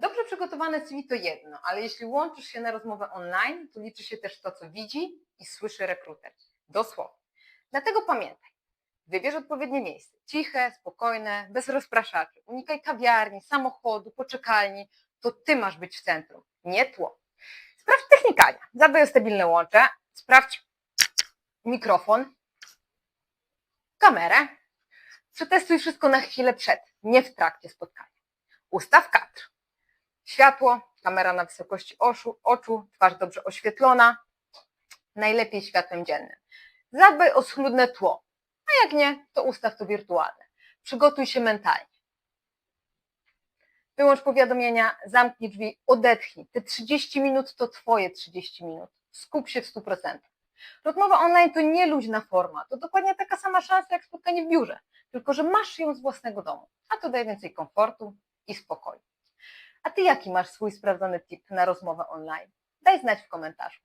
Dobrze przygotowane CV to jedno, ale jeśli łączysz się na rozmowę online, to liczy się też to, co widzi i słyszy rekruter. Dosłownie. Dlatego pamiętaj, wybierz odpowiednie miejsce. Ciche, spokojne, bez rozpraszaczy. Unikaj kawiarni, samochodu, poczekalni. To ty masz być w centrum, nie tło. Sprawdź technikania. Zadaj stabilne łącze. Sprawdź mikrofon, kamerę. Przetestuj wszystko na chwilę przed, nie w trakcie spotkania. Ustaw kadr. Światło, kamera na wysokości oszu, oczu, twarz dobrze oświetlona, najlepiej światłem dziennym. Zadbaj o schludne tło, a jak nie, to ustaw to wirtualne. Przygotuj się mentalnie. Wyłącz powiadomienia, zamknij drzwi, odetchnij. Te 30 minut to Twoje 30 minut. Skup się w 100%. Rozmowa online to nie luźna forma, to dokładnie taka sama szansa jak spotkanie w biurze, tylko że masz ją z własnego domu, a to daje więcej komfortu i spokoju. A Ty jaki masz swój sprawdzony tip na rozmowę online? Daj znać w komentarzu.